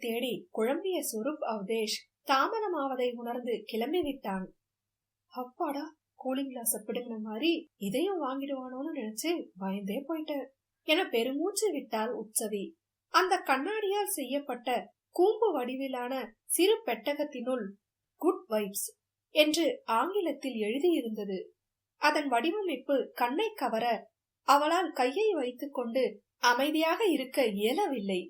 தேடி குழம்பிய சுரூப் அவதேஷ் தாமதமாவதை உணர்ந்து கிளம்பி விட்டான். அப்பாடா கூலிங் கிளாஸ் பிடுங்கின மாதிரி இதையும் வாங்கிடுவானோன்னு நினைச்சு பயந்தே போயிட்டேன் என பெருமூச்சு விட்டாள் உற்சவி. அந்த கண்ணாடியால் செய்யப்பட்ட கூம்பு வடிவிலான சிறு பெட்டகத்தினுள் குட் வைப்ஸ் என்று ஆங்கிலத்தில் எழுதியிருந்தது. அதன் வடிவமைப்பு கண்ணை கவர அவளால் கையை வைத்துக் கொண்டு அமைதியாக இருக்க இயலவில்லை.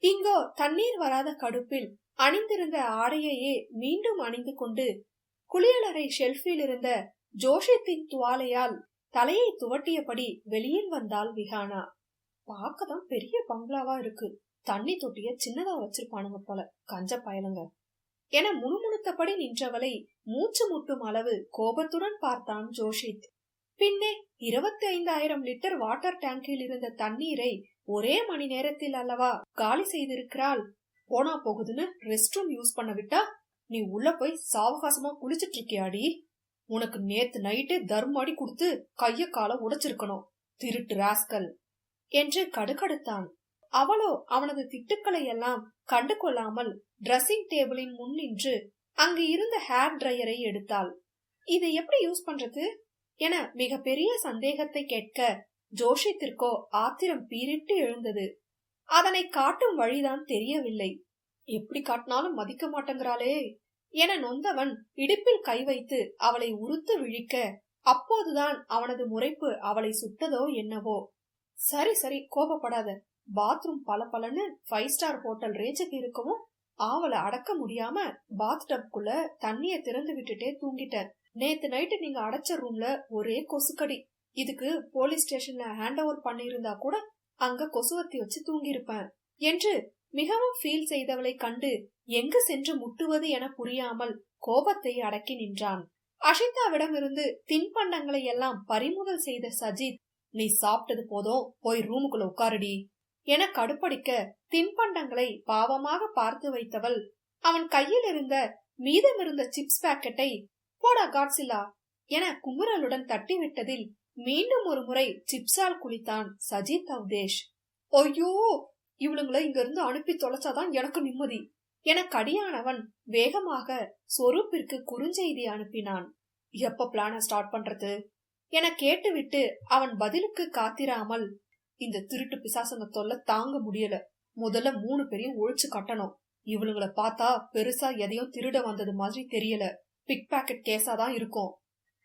இங்கோ தண்ணீர் வராத கடுப்பில் அணிந்திருந்த ஆடையையே மீண்டும் அணிந்து கொண்டு குளியலறை ஷெல்ஃபில் இருந்த ஜோஷித்தின் துவாலையால் தலையை துவட்டியபடி வெளியில் வந்தாள் விஹானா. பார்க்கதான் பெரிய பங்களாவா இருக்கு. தண்ணி தொட்டிய சின்னதா வச்சிருப்பானுங்க போல. கஞ்ச பயலுங்க. என முணுமுணுத்தபடி நின்றவளை மூச்சு முட்டும் அளவு கோபத்துடன் பார்த்தான் ஜோஷித். பின்னே இருபத்தி ஐந்தாயிரம் லிட்டர் வாட்டர் டேங்கில் இருந்த தண்ணீரை ஒரே மணி நேரத்தில் அல்லவா காலி செய்திருக்கிறாள்? போனா போகுதுன்னு ரெஸ்ட் ரூம் யூஸ் பண்ண விட்டா நீ உள்ள போய் சாவகாசமா குளிச்சிட்டு இருக்கியாடி? உனக்கு நேத்து நைட்டே தர்மாடி கொடுத்து கைய கால உடைச்சிருக்கணும். திருட்டு ராஸ்கல் என்று கடுக்கடுத்தான் அவளோ அவனது திட்டுக்களை எல்லாம் கண்டு கொள்ளாமல் ட்ரெஸ்ஸிங் டேபிளின் முன் நின்று அங்கு இருந்த ஹேர் ட்ரையரை எடுத்தாள். இதை எப்படி யூஸ் பண்றது? என மிக பெரிய சந்தேகத்தை கேட்க ஜோஷித்திற்கோ ஆத்திரம் பீரிட்டு எழுந்தது. அதனை காட்டும் வழிதான் தெரியவில்லை. எப்படி காட்டினாலும் மதிக்க மாட்டேங்கிறாளே என நொந்தவன் இடுப்பில் கை வைத்து அவளை உறுத்து விழிக்க அப்போதுதான் அவனது முறைப்பு அவளை சுட்டதோ என்னவோ? சரி சரி கோபப்படாத. பாத்ரூம் பல பலன்னு ஃபைவ் ஸ்டார் ஹோட்டல் ரேஞ்சுக்கு இருக்கவும் ஆவலை அடக்க முடியாம பாத் டப்குள்ள தண்ணிய திறந்து விட்டுட்டே தூங்கிட்டேன் நேத்து நைட்டு நீங்க அடைச்ச ரூம்ல ஒரே கொசுக்கடி. இதுக்கு போலீஸ் ஸ்டேஷன்ல ஹேண்ட் ஓவர் பண்ணியிருந்தா கூட அங்க கொசுவத்தி வச்சு தூங்கியிருப்பேன். என்று மிகவும் ஃபீல் செய்தவளை கண்டு எங்கு சென்று முட்டுவது என புரியாமல் கோபத்தை அடக்கி நின்றான். அஷிதாவிடமிருந்து தின்பண்டங்களை எல்லாம் பறிமுதல் செய்த சஜித் நீ சாப்பிட்டது போதும் போய் ரூமுக்குள்ள உட்காருடி என கடுப்படிக்க தின்பண்டங்களை பாவமாக பார்த்து வைத்தவள் அவன் கையில் இருந்த மீதமிருந்த சிப்ஸ் பாக்கெட்டை போடா காட்சிலா என குமுறலுடன் தட்டிவிட்டதில் மீண்டும் ஒரு முறை சிப்ஸால் குளித்தான் சஜித் அவதேஷ். ஐயோ இவளுங்களை இங்க இருந்து அனுப்பி தொலைச்சாதான் எனக்கு நிம்மதி என கடியானவன் வேகமாக சொரூப்பிற்கு குறுஞ்செய்தி அனுப்பினான். எப்ப பிளான ஸ்டார்ட் பண்றது? என கேட்டுவிட்டு அவன் பதிலுக்கு காத்திராமல் இந்த திருட்டு பிசாசங்க தொல்லை தாங்க முடியல. முதல்ல மூணு பேரையும் ஒழிச்சு கட்டணும். இவளுங்களை பார்த்தா பெருசா எதையும் திருட வந்தது மாதிரி தெரியல. பிக் பாக்கெட் கேஸா தான் இருக்கும்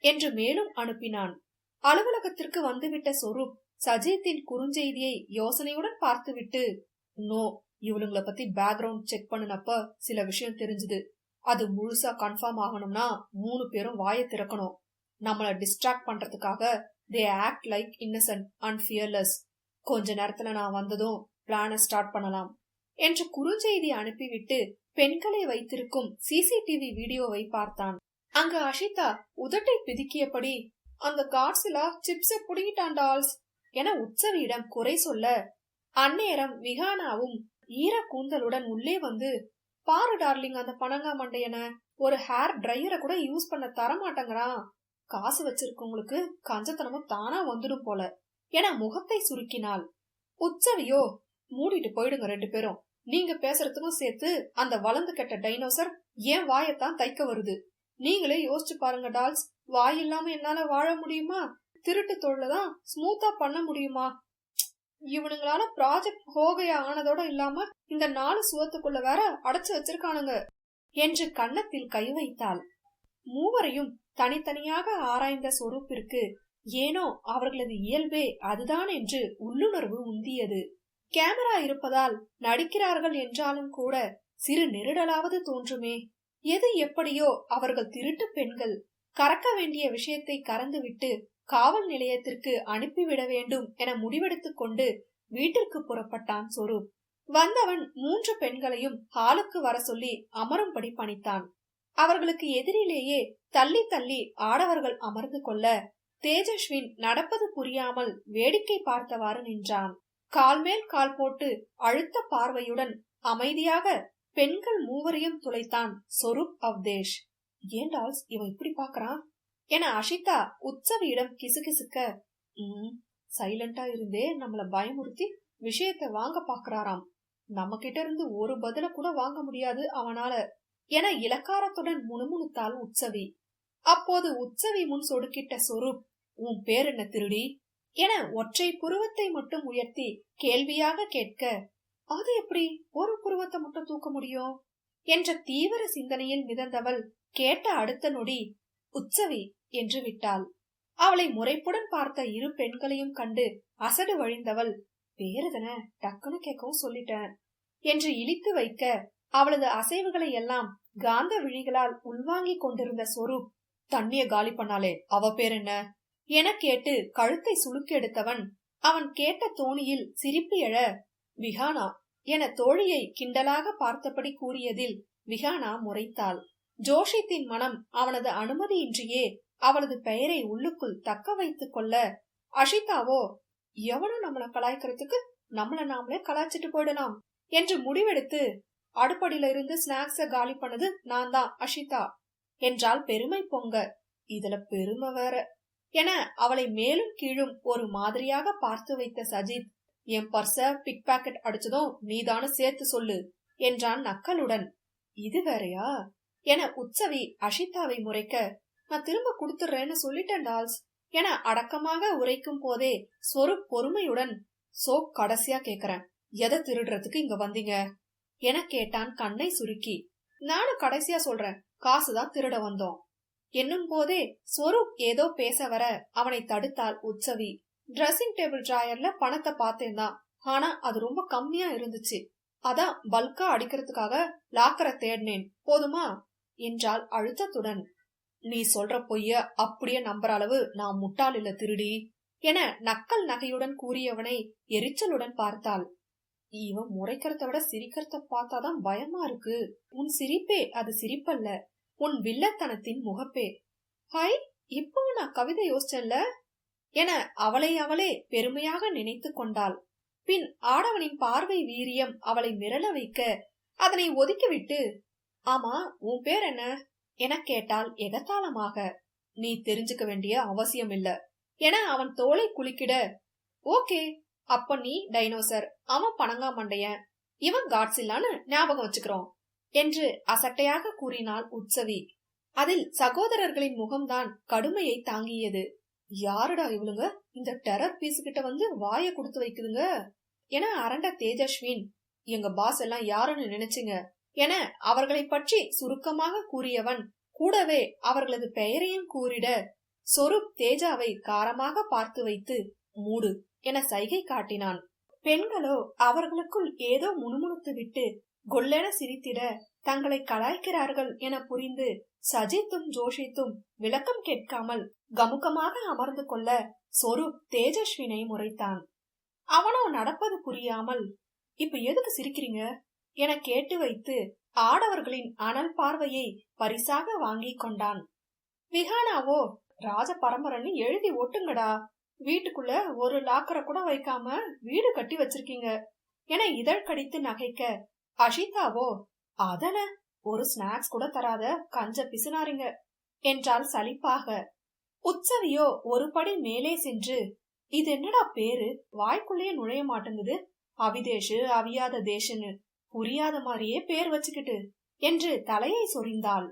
என்று மேலும் அனுப்பினான். அலுவலகத்திற்கு வந்துவிட்ட சொரூப் சஜித்தின் குறுஞ்செய்தியை யோசனையுடன் பார்த்துவிட்டு நோ இவளுங்களை பத்தி பேக்ரவுண்ட் செக் பண்ணினப்ப சில விஷயம் தெரிஞ்சுது. அது முழுசா கன்ஃபார்ம் ஆகணும்னா மூணு பேரும் வாயை திறக்கணும். நம்மள டிஸ்ட்ராக்ட் பண்றதுக்காக they act like innocent and fearless கொஞ்ச நேரத்துல நான் வந்ததும் பிளான ஸ்டார்ட் பண்ணலாம். என்று குறுஞ்செய்தி அனுப்பிவிட்டு பெண்களை வைத்திருக்கும் சிசிடிவி வீடியோவை பார்த்தான். அங்கு அஷிதா உதட்டை பிதுக்கியபடி அந்த காட்ஸிலா சிப்ஸ புடுங்கிட்டாண்டால்ஸ் என உற்சவியிடம் குறை சொல்ல அந்நேரம் விகானாவும் ஈர கூந்தலுடன் உள்ளே வந்து பாரு டார்லிங் அந்த பனங்கா மண்டையன ஒரு ஹேர் ட்ரையரை கூட யூஸ் பண்ண தர மாட்டேங்கிறான் காசு வச்சிருக்கவங்களுக்கு கஞ்சத்தனமும் தானா வந்துடும் போல என முகத்தை சுருக்கினாள். உச்சவியோ மூடிட்டு போயிடுங்க ரெண்டு பேரும். நீங்க பேசுறதுக்கும் சேர்த்து அந்த வளர்ந்து கெட்ட டைனோசர் ஏன் வாயத்தான் தைக்க வருது. நீங்களே யோசிச்சு பாருங்க டால்ஸ். வாய் இல்லாம என்னால வாழ முடியுமா? திருட்டு தொழிலதான் ஸ்மூத்தா பண்ண முடியுமா? இவனுங்களால ப்ராஜெக்ட் ஹோகையா ஆனதோட இல்லாம இந்த நாலு சுவத்துக்குள்ள வேற அடைச்சு வச்சிருக்கானுங்க என்று கன்னத்தில் கை வைத்தாள். மூவரையும் தனித்தனியாக ஆராய்ந்த சொரூப்பிற்கு ஏனோ அவர்களது இயல்பே அதுதான் என்று உள்ளுணர்வு உந்தியது கேமரா இருப்பதால் நடிக்கிறார்கள் என்றாலும் கூட சிறு நெருடலாவது தோன்றுமே. எது எப்படியோ அவர்கள் திருட்டு பெண்கள். கறக்க வேண்டிய விஷயத்தை கறந்துவிட்டு காவல் நிலையத்திற்கு அனுப்பிவிட வேண்டும் என முடிவெடுத்துக் கொண்டு வீட்டிற்கு புறப்பட்டான் சொரூப். வந்தவன் மூன்று பெண்களையும் ஹாலுக்கு வர சொல்லி அமரும்படி பணித்தான். அவர்களுக்கு எதிரிலேயே தள்ளி தள்ளி ஆடவர்கள் அமர்ந்து கொள்ள தேஜஸ்வின் நடப்பது புரியாமல் வேடிக்கை பார்த்தவாறு நின்றான். கால் மேல் கால் போட்டு அழுத்த பார்வையுடன் அமைதியாக பெண்கள் மூவரையும் துளைத்தான் சொரூப் அவதேஷ். ஏண்டால்ஸ் இவன் இப்படி பாக்குறான் என அஷிதா உற்சவியிடம் கிசுகிசுக்க உம் சைலண்டா இருந்தே நம்மள பயமுறுத்தி விஷயத்த வாங்க பாக்குறாராம் நம்ம கிட்ட இருந்து ஒரு பதில கூட வாங்க முடியாது அவனால என இலக்காரத்துடன் முணுமுணுத்தாள் உற்சவி. அப்போது உற்சவி முன் சொடுக்கிட்ட சொரூப் உன் பேர் என்ன திருடி? என ஒற்றை புருவத்தை மட்டும் உயர்த்தி கேள்வியாக கேட்க அது எப்படி? ஒரு புருவத்தை மட்டும் தூக்க முடியும்? என்ற தீவிர சிந்தனையில் மிதந்தவள் கேட்ட அடுத்த நொடி உற்சவி என்று விட்டாள். அவளை முறைப்புடன் பார்த்த இரு பெண்களையும் கண்டு அசடு வழிந்தவள் வேறுதன டக்குன்னு கேட்கவும் சொல்லிட்டேன் என்று இழித்து வைக்க அவளது அசைவுகளை எல்லாம் காந்த விழிகளால் உள்வாங்கிக் கொண்டிருந்த சொரூப் தண்ணிய காலி பண்ணாலே அவ பேர் என்ன? என கேட்டு கழுத்தை சுளுக்கெடுத்தவன் அவன் கேட்ட தோணியில் சிரிப்பு எழ விஹானா என தோழியை கிண்டலாக பார்த்தபடி கூறியதில் விஹானா முறைத்தாள். ஜோஷித்தின் மனம் அவனது அனுமதியின்றியே அவளது பெயரை உள்ளுக்குள் தக்க வைத்துக் கொள்ள அஷிதாவோ எவனும் நம்மள கலாய்க்கிறதுக்கு நம்மள நாமளே கலாய்ச்சிட்டு போயிடலாம் என்று முடிவெடுத்து அடுப்படியில இருந்து ஸ்நாக்ஸ காலி பண்ணது நான் தான் அஷிதா என்றால் பெருமை பொங்க. இதுல பெருமை வேற. என அவளை மேலும் கீழும் ஒரு மாதிரியாக பார்த்து வைத்த சஜித் என் பர்ச பிக் பாக்கெட் அடிச்சதும் நீதானு சேர்த்து சொல்லு என்றான் நக்கலுடன். இது வேறையா? என உற்சவி அஷிதாவை முறைக்க நான் திரும்ப கொடுத்துறேன்னு சொல்லிட்டேன் டால்ஸ் என அடக்கமாக உரைக்கும் போதே சொரு பொறுமையுடன் சோ கடைசியா கேக்குறேன் எதை திருடுறதுக்கு இங்க வந்தீங்க? என கேட்டான் கண்ணை சுருக்கி. நானும் கடைசியா சொல்றேன் காசுதான் திருட வந்தோம். என்னும் போதே ஸ்வரூப் ஏதோ பேச வர அவனை தடுத்தாள் உற்சவி. ட்ரெஸ்ஸிங் டேபிள் டிராயர்ல பணத்தை பார்த்தேன் ஆனா அது ரொம்ப கம்மியா இருந்துச்சு. அதான் பல்கா அடிக்கிறதுக்காக லாக்கரை தேடினேன். போதுமா? என்றாள் அழுத்தத்துடன். நீ சொல்ற பொய்ய அப்படியே நம்புற அளவு நான் முட்டாள் இல்ல திருடி என நக்கல் நகையுடன் கூறியவனை எரிச்சலுடன் பார்த்தாள். இவன் முறைக்கிறத விட சிரிக்கிறத பார்த்தாதான் பயமா இருக்கு. உன் சிரிப்பே அது சிரிப்பல்ல. உன் வில்லத்தனத்தின் முகப்பே. ஹை இப்போ நான் கவிதை யோசிச்சேன்ல. என அவளை அவளே பெருமையாக நினைத்து கொண்டாள். பின் ஆடவனின் பார்வை வீரியம் அவளை மிரள வைக்க அதனை ஒதுக்கிவிட்டு ஆமா உன் பேர் என்ன? என கேட்டால் எகத்தாளமாக நீ தெரிஞ்சுக்க வேண்டிய அவசியம் இல்ல என அவன் தோலை குலுக்கிட ஓகே அப்ப நீ டைனோசர் அவன் பணங்கா மண்டையன் இவன் காட்ஸில்லான்னு ஞாபகம் வச்சுக்கிறோம். என்று அசட்டையாக கூறினாள் உற்சவி. அதில் சகோதரர்களின் முகம்தான் கடுமையை தாங்கியது. யாருடா இவளுங்க? இந்த டெரர் பீஸ் கிட்ட வந்து வாய கொடுத்து வைக்குதுங்க? என அரண்ட தேஜஸ்வின் எங்க பாஸ் எல்லாம் யாருன்னு நினைச்சுங்க என அவர்களை பற்றி சுருக்கமாக கூறியவன் கூடவே அவர்களது பெயரையும் கூறிட சொருப் தேஜாவை காரமாக பார்த்து வைத்து மூடு என சைகை காட்டினான். பெண்களோ அவர்களுக்குள் ஏதோ முணுமுணுத்து விட்டு கொல்லென சிரித்திட தங்களை கலாய்க்கிறார்கள் என புரிந்து சஜித்தும் ஜோஷித்தும் விளக்கம் கேட்காமல் கமுகமாக அமர்ந்து கொள்ள சொரூப் தேஜஸ்வினை முறைத்தான். அவனோ நடப்பது புரியாமல் இப்ப எதுக்கு சிரிக்கிறீங்க? என கேட்டு வைத்து ஆடவர்களின் அனல் பார்வையை பரிசாக வாங்கி கொண்டான். விஹானாவோ ராஜ பரம்பரன்னு எழுதி ஒட்டுங்கடா. வீட்டுக்குள்ள ஒரு லாக்கரை கூட வைக்காம வீடு கட்டி வச்சிருக்கீங்க என இதழ் கடித்து நகைக்க அஷிதாவோ அதன ஒரு ஸ்நாக்ஸ் கூட தராத கஞ்ச பிசுனாரிங்க என்றால் சலிப்பாக. உற்சவியோ ஒரு படி மேலே சென்று இது என்னடா பேரு? வாய்க்குள்ளேயே நுழைய மாட்டேங்குது. அவிதேஷு அவியாத தேஷன்னு புரியாத மாதிரியே பேர் வச்சுக்கிட்டு என்று தலையை சொரிந்தாள்.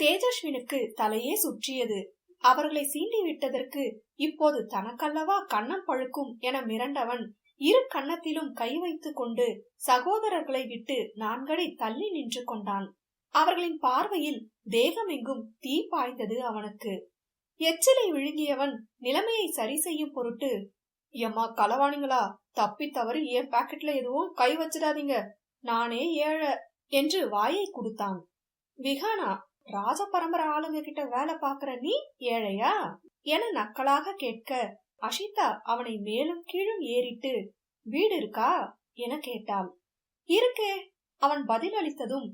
தேஜஸ்வினுக்கு தலையே சுற்றியது. அவர்களை சீண்டி விட்டதற்கு இப்போது தனக்கல்லவா கண்ணம் பழுக்கும் என மிரண்டவன் இரு கன்னத்திலும் கை வைத்துக் கொண்டு சகோதரர்களை விட்டு நான்கடை தள்ளி நின்று கொண்டான். அவர்களின் பார்வையில் தேகமெங்கும் தீ பாய்ந்தது அவனுக்கு. எச்சிலை விழுங்கியவன் நிலைமையை சரி செய்யும் பொருட்டு எம்மா களவாணிங்களா தப்பி தவறி என் பாக்கெட்ல எதுவும் கை வச்சிடாதீங்க நானே ஏழ என்று வாயை கொடுத்தான். விகானா ராஜ பரம்பரை ஆளுங்க கிட்ட வேலை பாக்குற நீ ஏழையா? என நக்கலாக கேட்க அஷிதா அவனை மேலும் கீழும் ஏறிட்டு வீடு இருக்கா? என கேட்டாள். இருக்கே. அவன் பதில் அளித்ததும்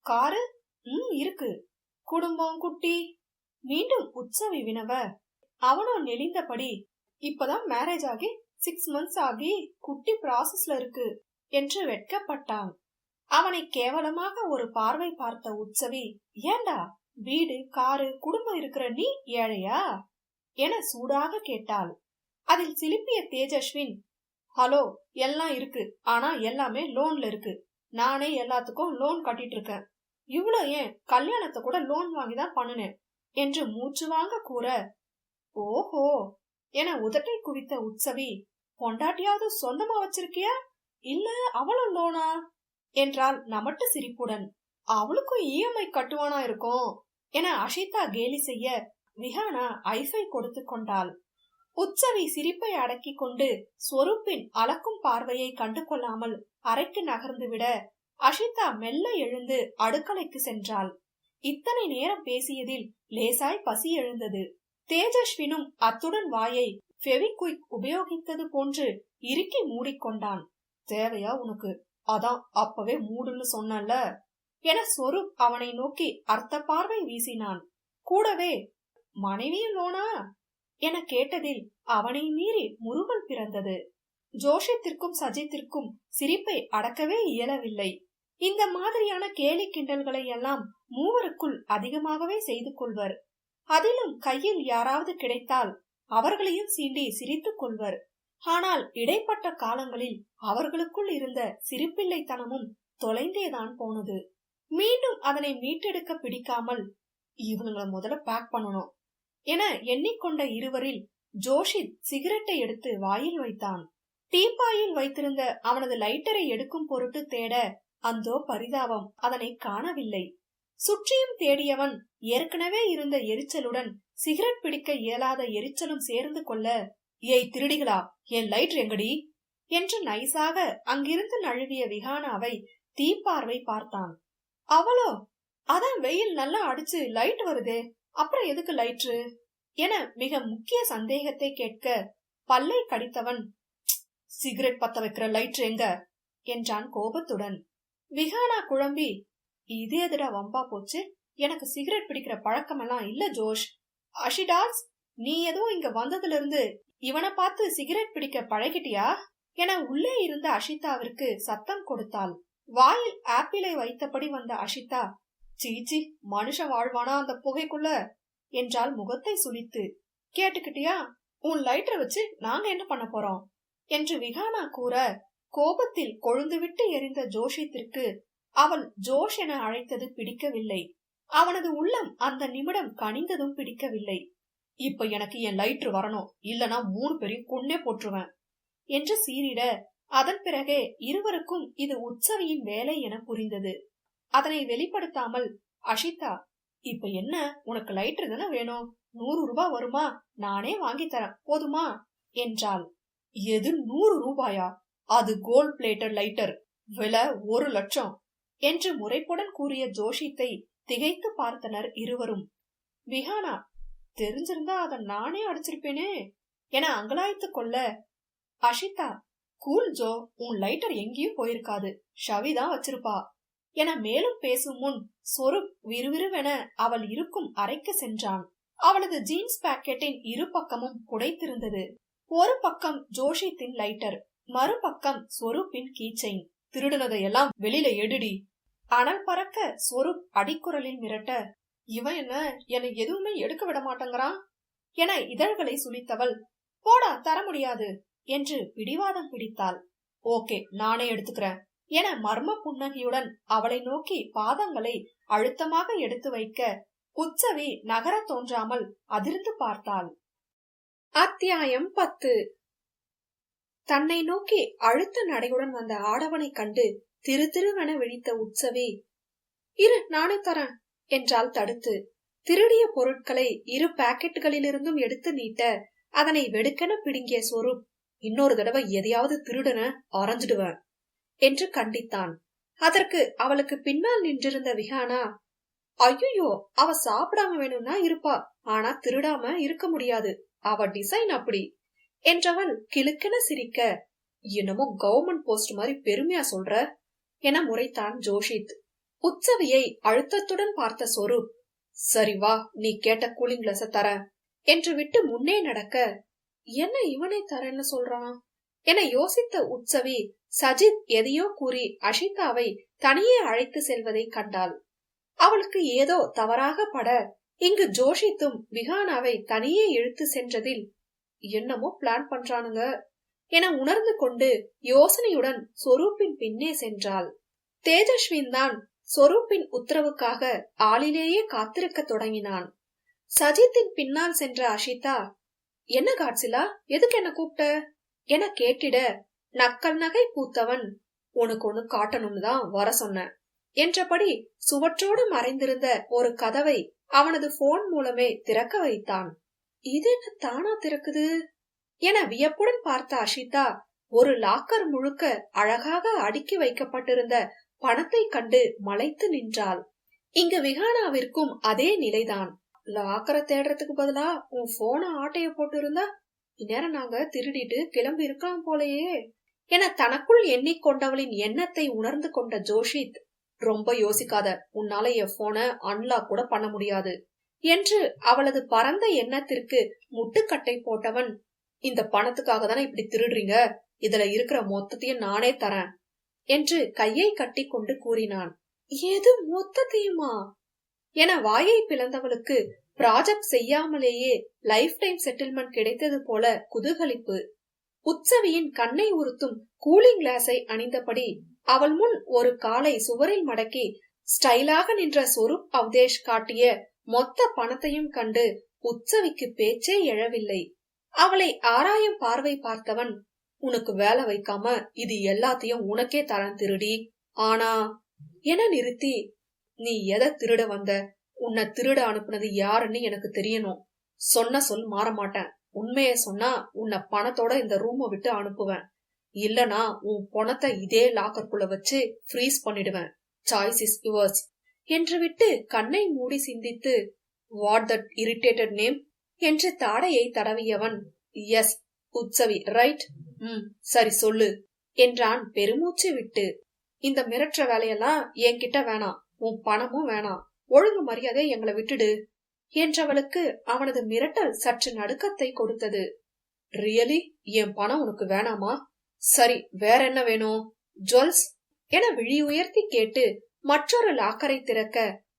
காரு? ம் இருக்கு. குடும்பம் குட்டி. மீண்டும் உற்சவி வினவ. அவனும் நெளிந்தபடி இப்பதான் மேரேஜ் ஆகி சிக்ஸ் மந்த்ஸ் ஆகி குட்டி ப்ராசஸ்ல இருக்கு என்று வெட்கப்பட்டான். அவனை கேவலமாக ஒரு பார்வை பார்த்த உற்சவி ஏண்டா? வீடு காரு குடும்பம் இருக்கிற நீ ஏழையா? என சூடாக கேட்டாள். அதில் சிலிப்பிய தேஜஸ்வின் ஹலோ எல்லாம் இருக்கு ஆனா எல்லாமே லோன்ல இருக்கு. நானே எல்லாத்துக்கும் லோன் கட்டிட்டு இருக்கேன் இவ்வளோ ஏன்? கல்யாணத்தை கூட லோன் வாங்கி தான் பண்ணுனேன் என்று மூச்சு வாங்க கூற ஓஹோ என உதட்டை குவித்த உற்சவி பொண்டாட்டியாவது சொந்தமா வச்சிருக்கியா? இல்ல அவளும் லோனா? என்றால் நமட்டு சிரிப்புடன் அவளுக்கும் இஎம்ஐ கட்டுவானா இருக்கும்? என அஷிதா கேலி செய்ய விஹானா ஐஃபை கொடுத்து கொண்டாள். உச்சவி சிரிப்பை அடக்கிக் கொண்டு ஸ்வரூப்பின் அளக்கும் பார்வையை கண்டு கொள்ளாமல் அறைக்கு நகர்ந்து விட அஷிதா மெல்ல எழுந்து அடுக்கலைக்கு சென்றாள். இத்தனை நேரம் பேசியதில் லேசாய் பசி எழுந்தது. தேஜஸ்வினும் அத்துடன் வாயை ஃபெவிக்விக் உபயோகித்தது போன்று இறுக்கி மூடிக்கொண்டான். தேவையா உனக்கு? அதான் அப்பவே மூடுன்னு சொன்னல என சொரூப் அவனை நோக்கி அர்த்த பார்வை வீசினான். கூடவே மனைவியும் லோனா? என கேட்டதில் அவனை மீறி முருகன் பிறந்தது. ஜோஷத்திற்கும் சஜித்திற்கும் சிரிப்பை அடக்கவே இயலவில்லை. இந்த மாதிரியான கேலி கிண்டல்களை எல்லாம் மூவருக்குள் அதிகமாகவே செய்து கொள்வர். அதிலும் கையில் யாராவது கிடைத்தால் அவர்களையும் சீண்டி சிரித்துக் கொள்வர். ஆனால் இடைப்பட்ட காலங்களில் அவர்களுக்குள் இருந்த சிரிப்பில்லைத்தனமும் தொலைந்தேதான் போனது. மீண்டும் அதனை மீட்டெடுக்க பிடிக்காமல் இவனுங்களை முதல்ல பேக் பண்ணணும். என எண்ணிக்கொண்ட இருவரில் ஜோஷித் சிகரெட்டை எடுத்து வாயில் வைத்தான். டீப்பாயில் வைத்திருந்த அவனது லைட்டரை எடுக்கும் பொருட்டு தேட அந்தோ பரிதாபம் அதனை காணவில்லை. சுற்றியும் தேடியவன் ஏற்கனவே இருந்த எரிச்சலுடன் சிகரெட் பிடிக்க இயலாத எரிச்சலும் சேர்ந்து கொள்ள ஏய் திருடிகளா என் லைட் எங்கடி? என்று நைசாக அங்கிருந்து நழுவிய விஹானாவை தீப்பார்வை பார்த்தான். அவளோ அதான் வெயில் நல்லா அடிச்சு லைட் வருதே அப்புறம் எதுக்கு லைட்ரு என மிக முக்கிய சந்தேகத்தை கேட்க பல்லை கடித்தவன் சிகரெட் பத்த வைக்கிற லைட்ரு எங்க? என்றான் கோபத்துடன். விஹானா குழம்பி இது எதுடா வம்பா போச்சு? எனக்கு சிகரெட் பிடிக்கிற பழக்கமெல்லாம் இல்ல ஜோஷ். அஷிடாஸ் நீ ஏதோ இங்க வந்ததுல இருந்து இவனை பார்த்து சிகரெட் பிடிக்க பழகிட்டியா? என உள்ளே இருந்த அஷிதாவிற்கு சத்தம் கொடுத்தாள். வாயில் ஆப்பிளை வைத்தபடி வந்த அஷிதா சீச்சி மனுஷன் வாழ்வானா அந்த புகைக்குள்ள? என்றால் முகத்தை சுழித்து கேட்டுக்கிட்டியா? உன் லைட்டரை வச்சு நாங்க என்ன பண்ண போறோம்? என்று விகானா கூற கோபத்தில் கொழுந்துவிட்டு எரிந்த ஜோஷித்திற்கு அவள் ஜோஷ் என அழைத்தது பிடிக்கவில்லை. அவனது உள்ளம் அந்த நிமிடம் கனிந்ததும் பிடிக்கவில்லை. இப்ப எனக்கு என் லைட்ரு வரணும். இல்லனா மூணு பேரையும் கொன்னே போட்டுருவேன். என்று சீரிட அதன் பிறகே இருவருக்கும் இது உற்சவியின் வேலை என புரிந்தது. அதனை வெளிப்படுத்தாமல் அஷிதா இப்ப என்ன? உனக்கு லைட்டர் தானே வேணும்? நூறு ரூபாய் வருமா? நானே வாங்கி தரேன். போதுமா? என்றாள். எது நூறு ரூபாயா? அது கோல்ட் பிளேட்டர் லைட்டர் விலை ஒரு லட்சம். என்று முறைப்புடன் கூறிய ஜோஷித்தை திகைத்து பார்த்தனர் இருவரும். விஹானா தெரிஞ்சிருந்தா அத நானே அடிச்சிருப்பேனே. என அங்கலாய்த்து கொள்ள. அஷிதா கூல் ஜோ உன் லைட்டர் எங்கேயும் போயிருக்காது. ஷவிதான் வச்சிருப்பா. என மேலும் பேசும் முன் சொருப் விறுவிறுவென அவள் இருக்கும் அறைக்கு சென்றான். அவளது ஜீன்ஸ் பாக்கெட்டின் இரு பக்கமும் புடைத்திருந்தது. ஒரு பக்கம் ஜோஷித்தின் லைட்டர் மறுபக்கம் சொரூப்பின் கீச்சைன் திருடுனதையெல்லாம் வெளியில எடுடி. அனல் பறக்க சொரூப் அடிக்குரலில் மிரட்ட இவன் என்ன என்னை எதுவுமே எடுக்க விட மாட்டேங்கிறான்? என இதழ்களை சுழித்தவள் போடா தர முடியாது என்று பிடிவாதம் பிடித்தாள். ஓகே நானே எடுத்துக்கிறேன். என மர்ம புன்னகையுடன் அவளை நோக்கி பாதங்களை அழுத்தமாக எடுத்து வைக்க உச்சவி நகர தோன்றாமல் அதிர்ந்து பார்த்தாள். அத்தியாயம் பத்து. தன்னை நோக்கி அழுத்த நடையுடன் வந்த ஆடவனை கண்டு திரு திருவென விழித்த உற்சவி இரு நானே தரேன் என்றால் தடுத்து. திருடிய பொருட்களை இரு பாக்கெட்டுகளிலிருந்தும் எடுத்து நீட்ட அதனை வெடுக்கென பிடுங்கிய சொரூப் இன்னொரு தடவை எதையாவது திருடன அரைஞ்சிடுவேன் என்று கண்டித்தான். அதற்கு அவளுக்கு பின்னால் நின்றிருந்த விஹானா ஐயோ அவ சாப்பிடாம வேணும்னா இருப்பா ஆனா திருடாம இருக்க முடியாது. அவ டிசைன் அப்படி என்றவள் கிளுக்கென சிரிக்க என்னமோ கவர்மெண்ட் போஸ்ட் மாதிரி பெருமையா சொல்ற? என முறைத்தான் ஜோஷித். உற்சவியை அழுத்தத்துடன் பார்த்த சொரூப் சரி வா நீ கேட்ட கூலிங் கிளாஸ தர என்று விட்டு முன்னே நடக்க என்ன இவனை தரேன்னு சொல்றான்? என யோசித்த உற்சவி சஜித் எதையோ கூறி அஷிதாவை தனியே அழைத்து செல்வதை கண்டாள். அவளுக்கு ஏதோ தவறாக பட இங்கு ஜோஷித்தும் விகானாவை தனியே இழுத்து சென்றதில் என்னமோ பிளான் பண்றானுங்க என உணர்ந்து கொண்டு யோசனையுடன் சொரூப்பின் பின்னே சென்றாள். தேஜஸ்வின் தான் சொரூப்பின் உத்தரவுக்காக ஆளிலேயே காத்திருக்க தொடங்கினான். சஜித்தின் பின்னால் சென்ற அஷிதா என்ன காட்சிலா? எதுக்கு என்ன கூப்பிட்ட? என கேட்டிட நக்கல் நகை பூத்தவன் உனக்கு ஒண்ணு காட்டணும்னு தான் வர சொன்ன என்றபடி சுவற்றோடு மறைந்திருந்த ஒரு கதவை அவனது போன் மூலமே திறக்க வைத்தான். இது என்ன தானா திறக்குது? என வியப்புடன் பார்த்த அஷிதா ஒரு லாக்கர் முழுக்க அழகாக அடுக்கி வைக்கப்பட்டிருந்த பணத்தை கண்டு மலைத்து நின்றாள். இங்கு விகானாவிற்கும் அதே நிலைதான். லாக்கரை தேடுறதுக்கு பதிலா உன் போன ஆட்டைய போட்டு இருந்தா இந்நேரம் நாங்க திருடிட்டு கிளம்பி இருக்கலாம் போலயே. என தனக்குள் எண்ணிக்கொண்டவளின் எண்ணத்தை உணர்ந்து கொண்ட ஜோஷித் ரொம்ப யோசிக்காத உன்னால என் போனை அன்லாக் கூட பண்ண முடியாது என்று அவளது பரந்த எண்ணத்திற்கு முட்டுக்கட்டை போட்டவன் இந்த பணத்துக்காக தானே இப்படி திருடுறீங்க? இதுல இருக்கிற மொத்தத்தையும் நானே தரேன் என்று கையை கட்டி கொண்டு கூறினான். எது மொத்தத்தையுமா? என வாயை பிளந்தவளுக்கு ப்ராஜெக்ட் செய்யாமலேயே லைஃப் டைம் செட்டில்மெண்ட் கிடைத்தது போல குதூகலிப்பு. உற்சவியின் கண்ணை உறுத்தும் கூலிங் கிளாஸை அணிந்தபடி அவள் முன் ஒரு காலை சுவரில் மடக்கி ஸ்டைலாக நின்ற சொரூப் அவதேஷ் காட்டிய மொத்த பணத்தையும் கண்டு உற்சவிக்கு பேச்சே எழவில்லை. அவளை ஆராயும் பார்வை பார்த்தவன் உனக்கு வேலை வைக்காம இது எல்லாத்தையும் உனக்கே தரேன் திருடி. ஆனா என நிறுத்தி நீ எதை திருட வந்த? உன்னை திருட அனுப்புனது யாருன்னு எனக்கு தெரியணும். சொன்ன சொல் மாற மாட்டேன். உண்மைய சொன்னா உன்னை பணத்தோட இந்த ரூமை விட்டு அனுப்புவேன். இல்லனா உன் பணத்தை இதே லாக்கர்க்குள்ள வச்சு ஃப்ரீஸ் பண்ணிடுவேன். சாய்ஸ் இஸ் யுவர்ஸ் என்று விட்டு கண்ணை மூடி சிந்தித்து வாட் தட் இரிட்டேட்டட் நேம் என்று தாடையை தடவியவன் எஸ் உற்சவி ரைட் ம் சரி சொல்லு என்றான் பெருமூச்சு விட்டு. இந்த மிரட்டுற வேலையெல்லாம் என்கிட்ட வேணாம். உன் பணமும் வேணாம். ஒழுங்கு மரியாதை எங்களை விட்டுடு என்றவளுக்கு அவனது மிரட்டல் சற்று நடுக்கத்தை கொடுத்தது. ரியலி என் பணம் உனக்கு வேணாமா? சரி வேற என்ன வேணும்? ஜுவல்ஸ்? என விழி உயர்த்தி கேட்டு மற்றொரு லாக்கரை திறக்க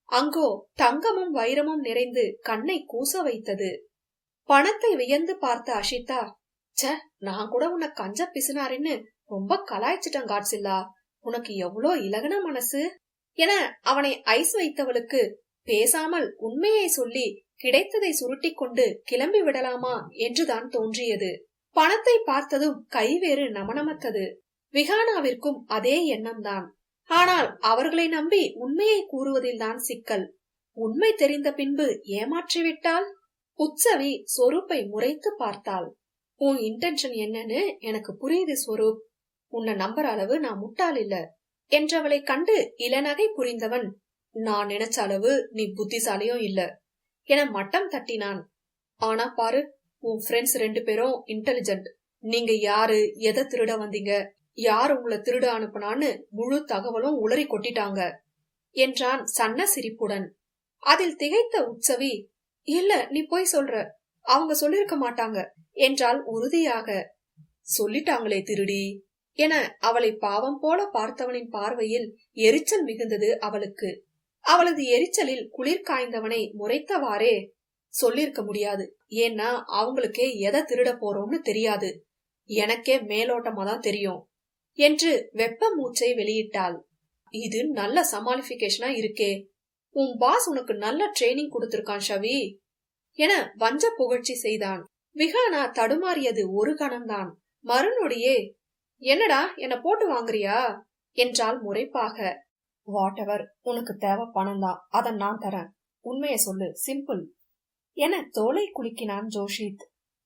அங்கோ தங்கமும் வைரமும் நிறைந்து கண்ணை கூச வைத்தது. பணத்தை வியந்து பார்த்த அஷிதா ச நான் கூட உன்னை கஞ்ச பிசுனாரின்னு ரொம்ப கலாய்ச்சிட்டேன் காட்சில்லா. உனக்கு எவ்வளோ இலகன மனசு? என அவனை ஐஸ் வைத்தவளுக்கு பேசாமல் உண்மையை சொல்லி கிடைத்ததை சுருட்டி கொண்டு கிளம்பி விடலாமா என்றுதான் தோன்றியது. பணத்தை பார்த்ததும் கைவேறு நமனமத்தது விகானாவிற்கும் அதே எண்ணம்தான். ஆனால் அவர்களை நம்பி உண்மையை கூறுவதில்தான் சிக்கல். உண்மை தெரிந்த பின்பு ஏமாற்றிவிட்டால்? உற்சவி சொரூப்பை முறைத்து பார்த்தாள். உன் இன்டென்ஷன் என்னன்னு எனக்கு புரியுது ஸ்வரூப் உன்னை நம்புற அளவு நான் முட்டாள் இல்ல. என்றவளை கண்டு இளநகை புரிந்தவன் நான் நினைச்ச அளவு நீ புத்திசாலியும் இல்ல என மட்டம் தட்டினான். ஆனா பாரு உன் ஃப்ரெண்ட்ஸ் ரெண்டு பேரும் இன்டெலிஜென்ட் நீங்க யாரு எதை திருட வந்தீங்க யார் உங்களை திருட அனுப்புனான்னு முழு தகவலும் உளறி கொட்டிட்டாங்க என்றான் சன்ன சிரிப்புடன். அதில் திகைத்த உற்சவி இல்ல நீ போய் சொல்ற அவங்க சொல்லிருக்க மாட்டாங்க என்றால் உறுதியாக. சொல்லிட்டாங்களே திருடி என அவளை பாவம் போல பார்த்தவனின் பார்வையில் எரிச்சல் மிகுந்தது அவளுக்கு. அவளது எரிச்சலில் குளிர் காய்ந்தவனை முறைத்தவாறே சொல்லிருக்க முடியாது. ஏன்னா அவங்களுக்கே எதை திருட போறோம்னு தெரியாது. எனக்கே மேலோட்டமா தான் தெரியும் என்று வெப்ப மூச்சை வெளியிட்டாள். இது நல்ல சமாளிபிகேஷனா இருக்கே. உன் பாஸ் உனக்கு நல்ல ட்ரைனிங் கொடுத்திருக்கான் ஷவி என வஞ்ச புகழ்ச்சி செய்தான். விஹானா தடுமாறியது ஒரு கணம்தான். மறுநொடியே என்னடா என்ன போட்டு வாங்குறியா? என்றால் முறைப்பாக. வாட் எவர் உனக்கு தேவை பணம் தான் அதை நான் தரேன். உண்மைய சொல்லு சிம்பிள் என தோலை குலுக்கினான் ஜோஷித்.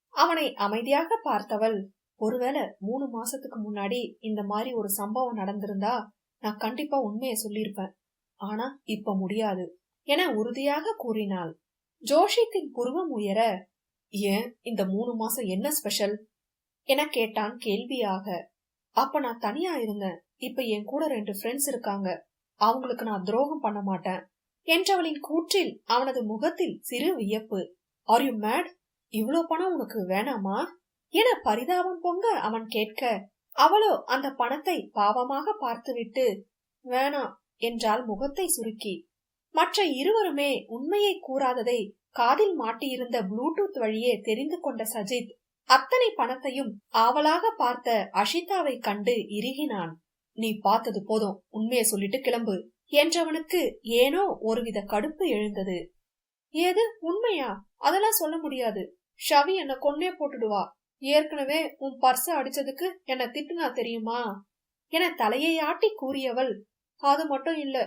அவனை அமைதியாக பார்த்தவள் ஒருவேளை மூணு மாசத்துக்கு முன்னாடி இந்த மாதிரி ஒரு சம்பவம் நடந்திருந்தா நான் கண்டிப்பா உண்மையை சொல்லியிருப்பேன். ஆனா இப்ப முடியாது என உறுதியாக கூறினாள். ஜோஷித்தின் புருவம் உயர ஏன் இந்த மூணு மாசம் என்ன ஸ்பெஷல் என கேட்டான் கேள்வியாக. அப்ப நான் தனியா இருந்தேன். இப்ப என் கூட ரெண்டு ஃப்ரெண்ட்ஸ் இருக்காங்க. அவங்களுக்கு நான் துரோகம் பண்ண மாட்டேன். என்றவளின் கூற்றில் அவனது முகத்தில் சிறு வியப்பு. ஆர் யூ மேட் இவ்ளோ பணம் உனக்கு வேணாமா? என பரிதாபம் பொங்க அவன் கேட்க அவளோ அந்த பணத்தை பாவமாக பார்த்துவிட்டு வேணாம் என்றால் முகத்தை சுருக்கி. மற்ற இருவருமே உண்மையை கூறாததை காதில் மாட்டியிருந்த ப்ளூடூத் வழியே தெரிந்து கொண்ட சஜித் அத்தனை பணத்தையும் ஆவலாக பார்த்த அஷிதாவை கண்டு இறுகினான். நீ பார்த்தது போதும் உண்மையை சொல்லிட்டு கிளம்பு என்றவனுக்கு ஏனோ ஒருவித கடுப்பு எழுந்தது. ஏது உண்மையா? அதெல்லாம் சொல்ல முடியாது. ஷவி என்ன கொன்னே போட்டுடுவா. ஏற்கனவே உன் பர்ச அடிச்சதுக்கு என்ன திட்டுனா தெரியுமா? என தலையை ஆட்டி கூறியவள் அது மட்டும் இல்ல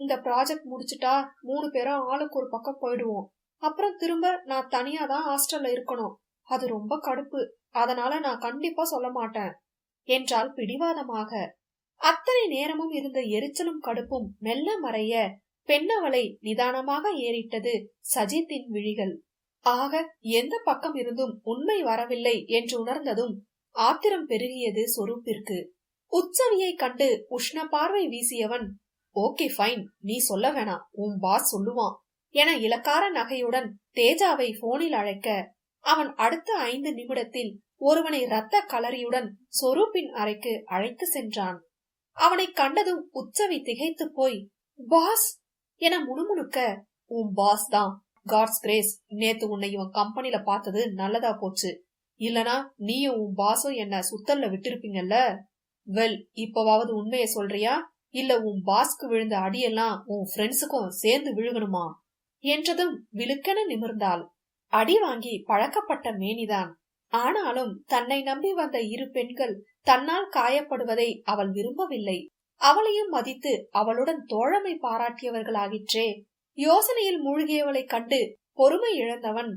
இந்த ப்ராஜெக்ட் முடிச்சிட்டா மூணு பேரும் ஆளுக்கு ஒரு பக்கம் போயிடுவோம். அப்புறம் திரும்ப நான் தனியா தான் ஹாஸ்டல்ல இருக்கணும். அது ரொம்ப கடுப்பு. அதனால நான் கண்டிப்பா சொல்ல மாட்டேன் என்றால் பிடிவாதமாக. அத்தனை நேரமும் இருந்த எரிச்சலும் கடுப்பும் மெல்ல மறைய பெண்ணவளை நிதானமாக ஏறிட்டது சஜித்தின் விழிகள். ஆக எந்த பக்கம் இருந்தும் உண்மை வரவில்லை என்று உணர்ந்ததும் ஆத்திரம் பெருகியது சொரூப்பிற்கு உச்சவியை கண்டு உஷ்ண பார்வை வீசியவன் ஓகே ஃபைன் நீ சொல்ல வேணாம் உன் பாஸ் சொல்லுவான் என இலக்கார நகையுடன் தேஜாவை போனில் அழைக்க அவன் அடுத்த ஐந்து நிமிடத்தில் ஒருவனை இரத்த கலரியுடன் சொரூப்பின் அறைக்கு அழைத்து சென்றான். அவனை கண்டதும் உச்சவி திகைத்து போய் பாஸ்! என முணுமுணுக்க உன் பாஸ் தான். காட்ஸ் கிரேஸ் நேத்து உன்னை இவன் கம்பெனில பார்த்தது நல்லதா போச்சு. இல்லனா நீயும் உன் பாஸும் என்ன சுத்தல்ல விட்டிருப்பீங்கல்ல? வெல் இப்பவாவது உண்மைய சொல்றியா? இல்ல உன் பாஸ்க்கு விழுந்த அடியெல்லாம் உன் ஃப்ரெண்ட்ஸுக்கும் சேர்ந்து விழுகணுமா? என்றதும் விழுக்கென நிமிர்ந்தாள். அடி வாங்கி பழக்கப்பட்ட மேனிதான். ஆனாலும் தன்னை நம்பி வந்த இரு பெண்கள் தன்னால் காயப்படுவதை அவள் விரும்பவில்லை. அவளையும் மதித்து அவளுடன் தோழமை பாராட்டியவர்களாகிற்றே. யோசனையில் மூழ்கியவளை கண்டு பொறுமை இழந்தவன்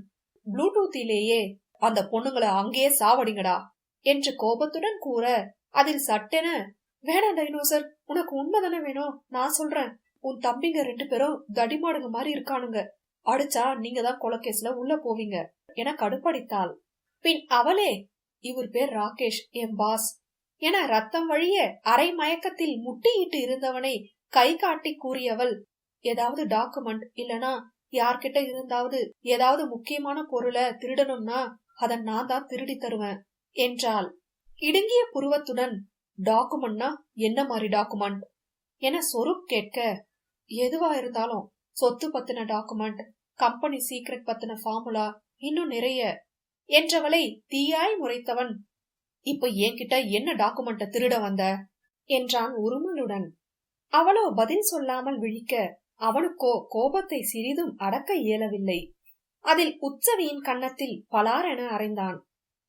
ப்ளூடூத்திலேயே அந்த பொண்ணுங்களை அங்கேயே சாவடிங்கடா என்று கோபத்துடன் கூற அதில் சட்டென? வேணாம் டைனோசர் உனக்கு உண்மைதானே வேணும் நான் சொல்றேன். உன் தம்பிங்க ரெண்டு பேரும் தடிமாடுங்க மாதிரி இருக்கானுங்க. அடிச்சா நீங்க தான் கொலகேஸ்ல உள்ள போவீங்க என கடுப்படித்தாள். பின் அவளே இவர் பேர் ராகேஷ் என் பாஸ் என ரத்தம் வழிய அரை மயக்கத்தில் முட்டியிட்டு இருந்தவனை கை காட்டி கூறியவள் ஏதாவது டாக்குமெண்ட் இல்லனா யார்கிட்ட இருந்தாவது ஏதாவது முக்கியமான பொருளை திருடணும்னா அத நான் தான் திருடி தருவேன் என்றாள். இடுங்கிய புருவத்துடன் டாக்குமெண்ட்னா என்ன மாதிரி டாக்குமெண்ட் என சொருப் கேட்க எதுவா இருந்தாலும் சொத்து பத்தின டாக்குமெண்ட் கம்பெனி சீக்ரெட் பத்தின ஃபார்முலா இன்னும் நிறைய. என்றவளை தீயாய் முறைத்தவன். இப்ப என்கிட்ட என்ன டாக்குமெண்ட திருட வந்த? என்றான் உருமலுடன். அவளோ பதில் சொல்லாமல் விழிக்க அவனுக்கோ கோபத்தை சிறிதும் அடக்க இயலவில்லை. அதில் உச்சவியின் கன்னத்தில் பலாரென அறைந்தான்.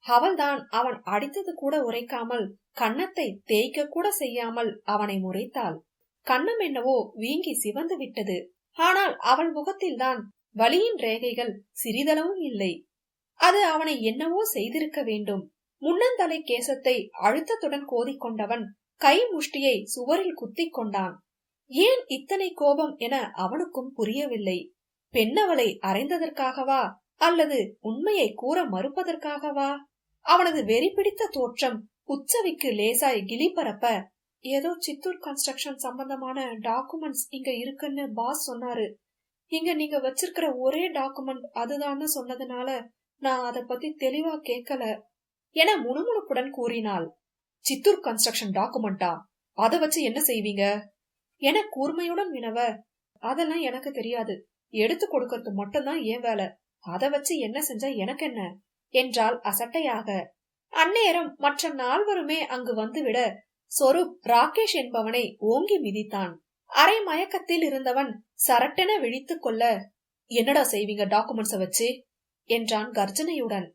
அவள்தான் அவன் அடித்தது கூட உரைக்காமல் கன்னத்தை தேய்க்க கூட செய்யாமல் அவனை முறைத்தாள். கன்னம் என்னவோ வீங்கி சிவந்து விட்டது. ஆனால் அவள் முகத்தில்தான் வலியின் ரேகைகள் சிறிதளவும் இல்லை. அது அவனை என்னவோ செய்திருக்க வேண்டும். முன்னந்தலை கேசத்தை அழுத்தத்துடன் கோதிக்கொண்டவன் கை முஷ்டியை சுவரில் குத்திக் கொண்டான். ஏன் இத்தனை கோபம் என அவனுக்கும் புரியவில்லை. பெண்ணவளை அறைந்ததற்காகவா அல்லது உண்மையை கூற மறுப்பதற்காகவா? அவனது வெறி பிடித்த தோற்றம் உச்சவிக்கு லேசாய் கிளி பரப்ப ஏதோ சித்தூர் கன்ஸ்ட்ரக்ஷன் சம்பந்தமான டாக்குமெண்ட்ஸ் இங்க இருக்குன்னு பாஸ் சொன்னாரு. இங்க நீங்க வச்சிருக்கிற ஒரே டாக்குமெண்ட் அதுதான்னு சொன்னதுனால நான் அதை பத்தி தெளிவா கேட்கல என முணுமுணுப்புடன் கூறினாள். சித்தூர் கன்ஸ்ட்ரக்ஷன் டாக்குமெண்டா அத வச்சு என்ன செய்வீங்க? என கூர்மையுடன் வினவ அதெல்லாம் எனக்கு தெரியாது. எடுத்து கொடுக்கறது மட்டும்தான் ஏன் வேலை. அத வச்சு என்ன செஞ்சா எனக்கு என்ன? என்றால் அசட்டையாக. அந்நேரம் மற்ற நால்வருமே அங்கு வந்துவிட சொரூப் ராகேஷ் என்பவனை ஓங்கி மிதித்தான். அரை மயக்கத்தில் இருந்தவன் சரட்டென விழித்துக் கொள்ள என்னடா செய்வீங்க டாக்குமெண்ட்ஸ வச்சு? என்றான் கர்ஜனையுடன்.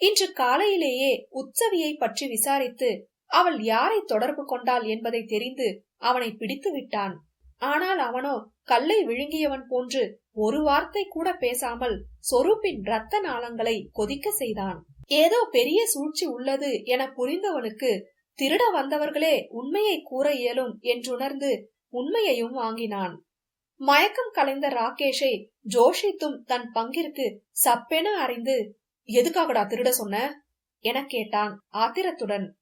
இன்று காலையிலேயே உற்சவியை பற்றி விசாரித்து அவள் யாரை தொடர்பு கொண்டாள் என்பதை தெரிந்து அவனை பிடித்து விட்டான். ஆனால் அவனோ கல்லை விழுங்கியவன் போன்று ஒரு வார்த்தை கூட பேசாமல் சொரூப்பின் ரத்த நாளங்களை கொதிக்க செய்தான். ஏதோ பெரிய சூழ்ச்சி உள்ளது என புரிந்தவனுக்கு திருட வந்தவர்களே உண்மையை கூற இயலும் என்றுணர்ந்து உண்மையையும் வாங்கினான். மயக்கம் கலைந்த ராகேஷை ஜோஷித்தும் தன் பங்கிற்கு சப்பென அறிந்து எதுக்காகடா திருட சொன்ன? என கேட்டான் ஆத்திரத்துடன்.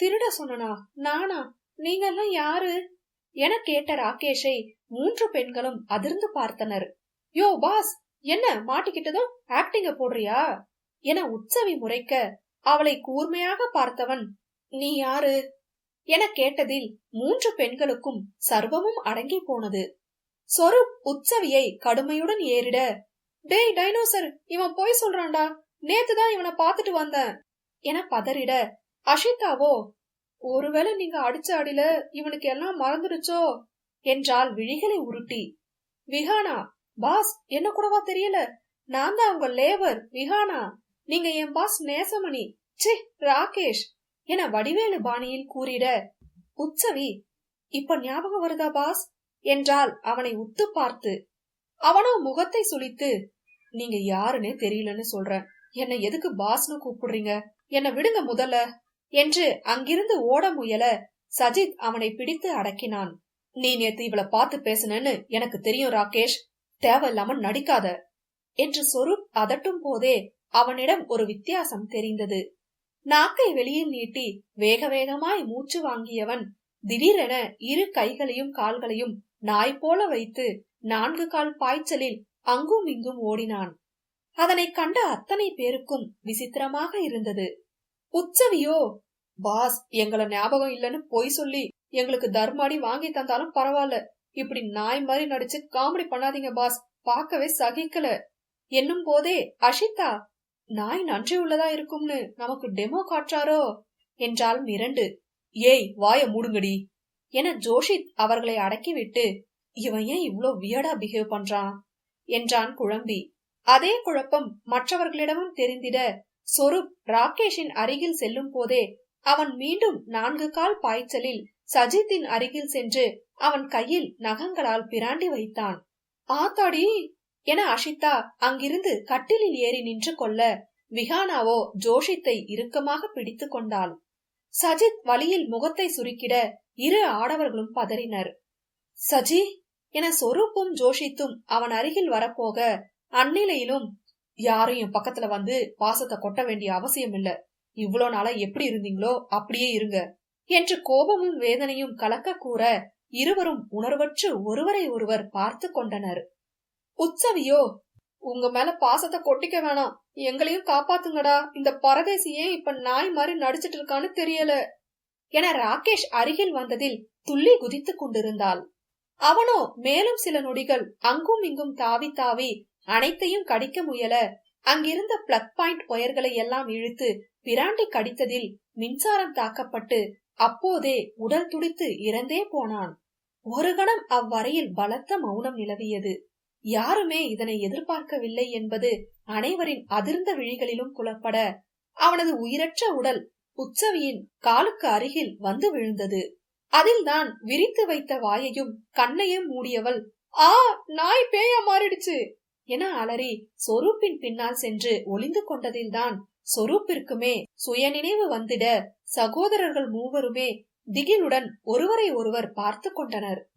திருட சொன்னனா? நானா? நீங்கெல்லாம் யாரு? என கேட்ட ராகேஷை மூன்று பெண்களும் அதிர்ந்து பார்த்தனர். யோ பாஸ் என்ன மாட்டிக்கிட்டதும் ஆக்டிங்க போடுறியா? என உற்சவி முறைக்க அவளை கூர்மையாக பார்த்தவன் நீ யாரு? என கேட்டதில் மூன்று பெண்களுக்கும் சர்வமும் அடங்கி போனது. சொரூப் உற்சவியை கடுமையுடன் ஏறிட டேய் டைனோசர் இவன் போய் சொல்றான்டா. நேத்துதான் இவனை பாத்துட்டு வந்தேன். என பதறிட அஷிதாவோ ஒருவேளை நீங்க அடிச்ச அடியில இவனுக்கு எல்லாம் மறந்துடுச்சோ? என்றால் விழிகளை உருட்டி. விஹானா பாஸ் என்ன கூடவா தெரியல? நான் தான் உங்க லேபர் விஹானா. நீங்க என் பாஸ் நேசமணி. சி ராகேஷ். என வடிவேலு பாணியில் கூறிட உற்சவி இப்ப ஞாபகம் வருதா பாஸ்? என்றால் அவனை உத்து பார்த்து அவனோ முகத்தை சுளித்து நீங்க யாருன்னே தெரியலன்னு சொல்றேன். என்ன எதுக்கு பாஸ்னு கூப்பிடுறீங்க? என்ன விடுங்க முதல்ல என்று அங்கிருந்து ஓட முயல சஜித் அவனை பிடித்து அடக்கினான். நீ நேத்து இவள பார்த்து பேசுனேன்னு எனக்கு தெரியும் ராகேஷ். தேவையில்லாம நடிக்காத என்று சொரூப் அதட்டும் போதே அவனிடம் ஒரு வித்தியாசம் தெரிந்தது. நாக்கை வெளியில் நீட்டி வேக வேகமாய் மூச்சு வாங்கியவன் திடீரென இரு கைகளையும் கால்களையும் நாய் போல வைத்து நான்கு கால் பாய்ச்சலில் அங்கும் இங்கும் ஓடினான். அதனை கண்ட அத்தனை பேருக்கும் விசித்திரமாக இருந்தது. உச்சவியோ! பாஸ் எங்கள ஞாபகம் இல்லைன்னு பொய் சொல்லி எங்களுக்கு தர்மாடி வாங்கி தந்தாலும் பரவாயில்ல. இப்படி நாய் மாதிரி நடிச்சு காமெடி பண்ணாதீங்க பாஸ். பார்க்கவே சகிக்கல. என்னும் போதே அஷிதா நாய் நன்றி உள்ளதா இருக்கும்னு நமக்கு டெமோ காட்டுறாரோ? என்றால் மிரண்டு ஏய் வாய மூடுங்கடி என ஜோஷித் அவர்களை அடக்கிவிட்டு இவன் ஏன் இவ்ளோ வியடா பிஹேவ் பண்றான்? என்றான் குழம்பி. அதே குழப்பம் மற்றவர்களிடமும் தெரிந்திட சொரூப் ராகேஷின் அருகில் செல்லும் போதே அவன் மீண்டும் நான்கு கால் பாய்ச்சலில் சஜித்தின் அருகில் சென்று அவன் கையில் நகங்களால் பிராண்டி வைத்தான். ஆத்தாடி என அஷிதா அங்கிருந்து கட்டிலில் ஏறி நின்று கொள்ள விஹானாவோ ஜோஷித்தை இறுக்கமாக பிடித்து கொண்டாள். சஜித் வழியில் முகத்தை சுருக்கிட இரு ஆடவர்களும் பதறினர். சஜி என சொரூப்பும் ஜோஷித்தும் அவன் அருகில் வரப்போக அந்நிலையிலும் யாரும் என் பக்கத்துல வந்து பாசத்தை கொட்ட வேண்டிய அவசியம் இல்ல. இவ்வளோ நாளா எப்படி இருந்தீங்களோ அப்படியே இருங்க என்று கோபமும் வேதனையும் கலக்க கூற இருவரும் உணர்வற்று ஒருவரை ஒருவர் பார்த்து கொண்டனர். உற்சவியோ? உங்க மேல பாசத்தை கொட்டிக்க வேணாம். எங்களையும் காப்பாத்துங்கடா. இந்த பரதேசி ஏன் இப்ப நாய் மாதிரி நடிச்சிட்டு இருக்கான்னு தெரியல. என ராகேஷ் அருகில் வந்ததில் துள்ளி குதித்துக் கொண்டிருந்தாள். அவனோ மேலும் சில நொடிகள் அங்கும் இங்கும் தாவி தாவி அனைத்தையும் கடிக்க முயல அங்கிருந்த பிளக் பாயிண்ட் ஒயர்களை எல்லாம் இழுத்து பிராண்டி கடித்ததில் மின்சாரம் தாக்கப்பட்டு அப்போதே உடல் துடித்து இறந்தே போனான். ஒரு கணம் அவ்வரையில் பலத்த மௌனம் நிலவியது. யாருமே இதனை எதிர்பார்க்கவில்லை என்பது அனைவரின் அதிர்ந்த விழிகளிலும் புலப்பட அவனது உயிரற்ற உடல் உற்சவியின் காலுக்கு அருகில் வந்து விழுந்தது. அதில் நான் விரித்து வைத்த வாயையும் கண்ணையும் மூடியவள் ஆ நாய் பேயா மாறிடுச்சு என அலறி சொரூப்பின் பின்னால் சென்று ஒளிந்து கொண்டதில்தான் சொரூப்பிற்குமே சுயநினைவு வந்திட சகோதரர்கள் மூவருமே திகிலுடன் ஒருவரை ஒருவர் பார்த்து கொண்டனர்.